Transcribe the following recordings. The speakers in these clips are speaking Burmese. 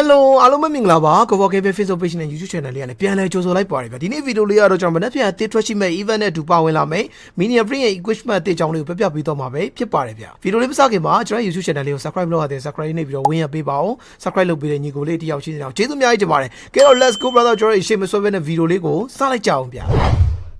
Hello အားလုံးပဲမင်္ဂလာပါကဘောကေဖေ Facebook page နဲ့ YouTube channel လေးကနေပြန်လည်ကြိုဆိုလိုက်ပါတယ်ဗျဒီနေ့ဗီဒီယိုလေးကတော့ကျွန်တော်မနေ့ပြန်တစ်ထွက်ရှိမဲ့ event နဲ့အတူပါဝင်လာမယ် mini print ရဲ့ equipment အသေးချောင်းလေးကိုပြပြပေးတော့မှာပဲဖြစ်ပါတယ်ဗျဗီဒီယိုလေးမစခင်မှာကျွန်တော် YouTube channel လေးကို subscribe လုပ်ရတဲ့ subscribe နေပြီးတော့ဝင်ရပေးပါအောင် subscribe လုပ်ပေးတဲ့ညီကိုလေးတယောက်ချင်းစီအောင်ကျေးဇူးအများကြီးတင်ပါတယ်ကဲတော့ let's go brother ကျွန်တော်ရှေ့မဆွဲဘဲနဲ့ဗီဒီယိုလေးကိုစလိုက်ကြအောင်ဗျ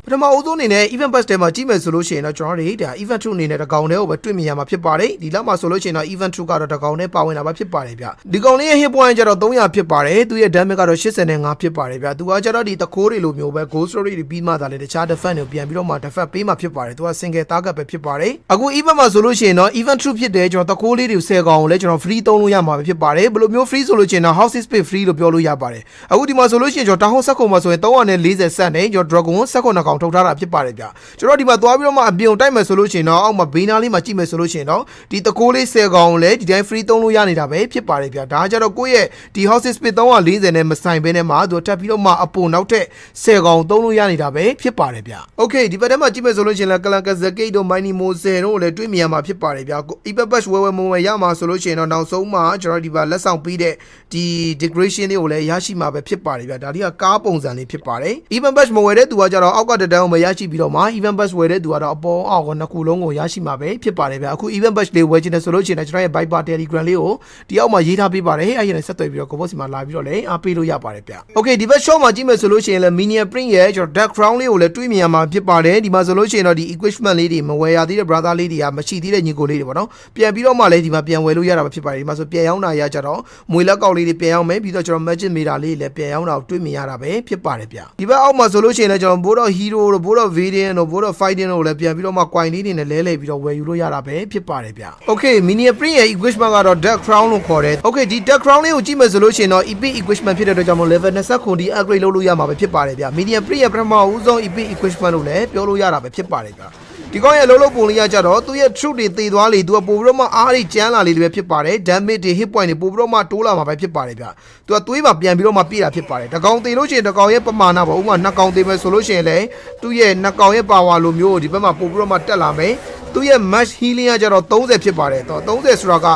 ပထမအဦးဆုံးအနေနဲ့ event pass ထဲမှာကြည့်မယ်ဆိုလို့ရှိရင်တော့ကျွန်တော်တို့ဒါ event 2အနေနဲ့တကောင်တည်းကိုပဲတွေ့မြင်ရမှာဖြစ်ပါတယ်ဒီလောက်မှာဆိုလို့ရှိရင်တော့ event 2ကတော့တကောင်တည်းပါဝင်လာမှာဖြစ်ပါတယ်ဗျဒီကောင်လေးရဲ့ hit point ကျတော့300ဖြစ်ပါတယ်သူရဲ့ damage ကတော့85ဖြစ်ပါတယ်ဗျသူကကျတော့ဒီတခိုးတွေလိုမျိုးပဲ ghost story တွေပြီးမှသာလေတခြား defense တွေပြန်ပြီးတော့မှ defense ပေးမှဖြစ်ပါတယ်သူက single target ပဲဖြစ်ပါတယ်အခု event မှာဆိုလို့ရှိရင်တော့ event 2ဖြစ်တယ်ကျွန်တော်တခိုးလေးတွေ10ကောင်ကိုလည်းကျွန်တော် free သုံးလို့ရမှာပဲဖြစ်ပါတယ်ဘယ်လိုမျိုး free ဆိုလို့ရှိရင်တော့ house space free လို့ပြောလို့ရပါတယ်အခုဒီမှာဆိုလို့ရှိရင်ကျွန်တော်တောင်းဆက်ခုံမှာဆိုရင်340စက်နဲ့ကျွန်တော် dragon ဆက်ခုံနှကောင်ထုတ်ထားတာဖြစ်ပါတယ်ဗျကျွန်တော်ဒီမှာသွားပြီးတော့မှအပြုံတိုက်မယ်ဆိုလို့ရှိရင်တော့အောက်မှာဘေးနားလေးမှာကြည့်မယ်ဆိုလို့ရှိရင်တော့ဒီတကိုးလေး10ကောင်ကိုလည်းဒီတိုင်း free သုံးလို့ရနေတာပဲဖြစ်ပါတယ်ဗျဒါကကြတော့ကိုယ့်ရဲ့ဒီ house space 340နဲ့မဆိုင်ဘဲနဲ့မှသူထပ်ပြီးတော့မှအပေါ်နောက်ထပ်10ကောင်သုံးလို့ရနေတာပဲဖြစ်ပါတယ်ဗျ Okay ဒီဘက်ထဲမှာကြည့်မယ်ဆိုလို့ရှိရင်လည်းကလန်ကဇကိတ်တို့မိုင်းနီမိုဆယ်တို့ကိုလည်းတွေ့မြင်ရမှာဖြစ်ပါတယ်ဗျ Epebus ဝဲဝဲမုံဝဲရမှာဆိုလို့ရှိရင်တော့နောက်ဆုံးမှာကျွန်တော်ဒီပါလက်ဆောင်ပေးတဲ့ဒီ decoration လေးကိုလည်းရရှိမှာပဲဖြစ်ပါတယ်ဗျဒါလေးကကားပုံစံလေးဖြစ်ပါတယ် Epebus မဝဲတဲ့သူကကြတော့အောက်ကတတန်းကိုမရရှိပြီးတော့မှ Epebus ဝဲတဲ့သူကတော့အပေါ်အောက်ကနှစ်ခုလုံးကိုရရှိမှာပဲဖြစ်ပါတယ်ဗျအခု Epebus လေးဝဲချင်တယ်ဆိုလို့ရှိရင်ကျွန်တော်ရဲ့ Viber Telegram လေးကိုဒီအောက်မှာရေးထားပေးပါတယ်အဲ့ဒီနဲ့ဆက်သွယ်ပြီးတော့ကိုဘောစီမှာလာပြီးတော့လည်းအားပေးလို့ရပါတယ်ဗျ Okay ဒီဘက် shop မှာကြည့်မယ်ဆိုလို့ရှိရင်လည်း minion print ရဲ့ကျွန်တော် dark crown လေးကိုလည်းတွေ့မြင်ရမှာဖြစ်ပါတယ်ဒီမှာဆိုလို့ရှိရင်တော့ဒီ equipment လေးတွေမဝယ်ရသေးတဲ့ brother လေးတွေကမရှိသေးတဲ့ညီကိုလေးတွေပေါ့နော်ပြန်ပြီးတော့မှလည်းဒီမှာပြန်ဝယ်လို့ရတာပဲဖြစ်ပါတယ်ဒီမှာဆိုပြန်ရောက်တာရကြတော့မွေလက်ကောက်လေးတွေပြန်ရောက်မယ်ပြီးတော့ကျွန်တော် magic meter လေးတွေလည်းပြန်ရောက်တာကိုတွေ့မြင်ရတာပဲဖြစ်ပါတယ်ဗျဒီဘက်အောက်မှာဆိုလို့ရှိရင်လည်းကျွန်တော် board of hero တို့ board of variant တို့ board of fighting တို့လည်းပြန်ပြီးတော့မှ coin လေးတွေနဲ့လဲလှယ်ပြီးတော့ဝယ်ယူလို့ရတာပဲဖြစ်ပါတယ်ဗျ Okay minion print ရဲ့ equipment ကတော့ dark crown လို့ခေါ်တယ် Okay ဒီ dark crown လေးကိုကြည့်မယ်ဆိုလို့ရှိရင်တော့ epic equipment ဖြစ်တဲ့အတွက်ကြောင့်မို့ level 20ခုဒီ upgrade လုပ်လို့ရမှာပဲဖြစ်ပါတယ်ဗျ medium pre ရဲ့ပထမဦးဆုံး epic equipment လို့လည်းပြောလို့ရတာပဲဖြစ်ပါတယ်ဗျ ဒီကောင်ရဲ့အလုံးလုံးပုံလေးရကြတော့သူ့ရဲ့ truth တွေတည်သွားလေသူကပို့ပြီးတော့မှအားတွေကျန်းလာလေတွေပဲဖြစ်ပါတယ် damage တွေ hit point တွေပို့ပြီးတော့မှတိုးလာမှာပဲဖြစ်ပါတယ်ဗျသူကသွေးပါပြန်ပြီးတော့မှပြည့်တာဖြစ်ပါတယ်တကောင်တည်လို့ရှိရင်တကောင်ရဲ့ပမာဏပေါ့ဥပမာနှစ်ကောင်တည်မယ်ဆိုလို့ရှိရင်လည်းသူ့ရဲ့နှစ်ကောင်ရဲ့ power လိုမျိုးကိုဒီဘက်မှာပို့ပြီးတော့မှတက်လာမယ်သူ့ရဲ့ match healing ကကြတော့30ဖြစ်ပါတယ်တော့30ဆိုတာက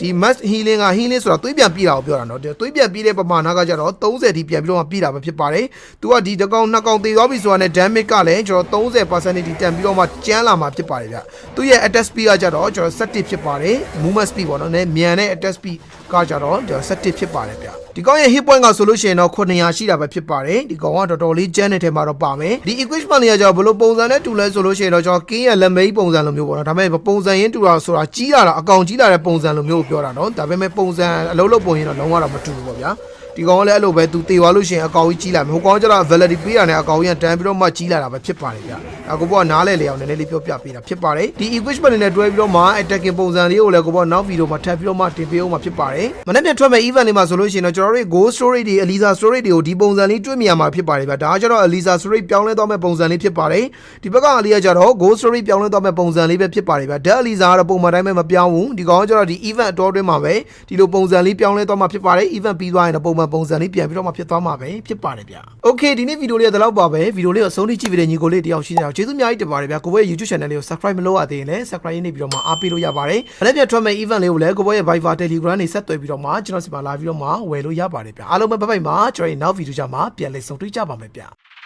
ဒီ mass healing က healing ဆိုတာသွေးပြန်ပြေးတာကိုပြောတာเนาะသွေးပြန်ပြေးတဲ့ပမာဏကကြတော့30ထိပြန်ပြီးတော့မှပြေးတာပဲဖြစ်ပါတယ်။ तू ကဒီတစ်ကောင်နှစ်ကောင်သေသွားပြီဆိုတာနဲ့ damage ကလည်းကျွန်တော်30%ထိတန်ပြီးတော့မှကျန်းလာမှာဖြစ်ပါတယ်ဗျ။သူ့ရဲ့ attack speed ကကြတော့ကျွန်တော်17ဖြစ်ပါတယ်။ movement speed ပေါ့နော်။နည်းမြန်တဲ့ attack speed ကကြတော့ကျွန်တော်17ဖြစ်ပါတယ်ဗျ။ ဒီကောင်ရဲ့ hit point ကဆိုလို့ရှိရင်တော့900ရှိတာပဲဖြစ်ပါတယ်ဒီကောင်ကတော်တော်လေးကျန်းတဲ့ထဲမှာတော့ပါမယ်ဒီ equipment တွေကကျွန်တော်ဘယ်လိုပုံစံနဲ့တူလဲဆိုလို့ရှိရင်တော့ကျွန်တော် king ရဲ့လက်မေးပုံစံလိုမျိုးပေါ့နော်ဒါပေမဲ့ပုံစံရင်းတူတာဆိုတာကြီးလာတာအကောင်ကြီးလာတဲ့ပုံစံလိုမျိုးကိုပြောတာနော်ဒါပေမဲ့ပုံစံအလုံးလုံးပုံရင်တော့လုံးဝတော့မတူဘူးပေါ့ဗျာ ဒီကောင်ကလည်းအဲ့လိုပဲသူတေသွားလို့ရှိရင်အကောင်ကြီးကြီးလာမယ်ဟိုကောင်ကကျတော့ validity ပေးတာနဲ့အကောင်ကြီးကတန်းပြီးတော့မှကြီးလာတာပဲဖြစ်ပါတယ်ဗျအကိုဘောကနားလဲလေအောင်နည်းနည်းလေးပြောပြပေးတာဖြစ်ပါတယ်ဒီ equipment တွေနဲ့တွဲပြီးတော့မှ attacking ပုံစံလေးကိုလည်းကိုဘောနောက်ဗီဒီယိုမှာထပ်ပြီးတော့မှတင်ပေးအောင်မှာဖြစ်ပါတယ်မနေ့ပြန်ထွက်မဲ့ event လေးမှာဆိုလို့ရှိရင်တော့ကျွန်တော်တို့ ghost story တွေ Elisa story တွေကိုဒီပုံစံလေးတွေ့မြင်ရမှာဖြစ်ပါတယ်ဗျဒါကကျတော့ Elisa story ပြောင်းလဲသွားမဲ့ပုံစံလေးဖြစ်ပါတယ်ဒီဘက်ကအလီကကျတော့ ghost story ပြောင်းလဲသွားမဲ့ပုံစံလေးပဲဖြစ်ပါတယ်ဗျဒါ Elisa ကတော့ပုံမှန်တိုင်းပဲမပြောင်းဘူးဒီကောင်ကကျတော့ဒီ event အတော်တွင်းမှာပဲဒီလိုပုံစံလေးပြောင်းလဲသွားမှာဖြစ်ပါတယ် event ပြီးသွားရင်တော့ပုံမှန်ပုံစံလေးပြန်ပြီးတော့မှဖြစ်သွားမှာပဲဖြစ်ပါတယ်ဗျ Okay ဒီနေ့ဗီဒီယိုလေးကဒီလောက်ပါပဲဗီဒီယိုလေးကိုအဆုံးထိကြည့်ပြီးတဲ့ညီကိုလေးတယောက်ရှိနေအောင်ကျေးဇူးအများကြီးတင်ပါတယ်ဗျကိုဘွဲရဲ့ YouTube channel လေးကို subscribe မလုပ်ရသေးရင်လည်း subscribe နေပြီးတော့မှအားပေးလို့ရပါတယ်။အဲ့ဒါပြထွက်မဲ့ event လေးကိုလည်းကိုဘွဲရဲ့ Viber Telegram နေဆက်သွယ်ပြီးတော့မှကျွန်တော်စီမှာလာပြီးတော့မှဝယ်လို့ရပါတယ်ဗျ။အားလုံးပဲဘိုင်ဘိုင်မှာကျွန်တော်ရဲ့နောက်ဗီဒီယိုကြမှာပြန်လည်ဆုံတွေ့ကြပါမယ်ဗျ။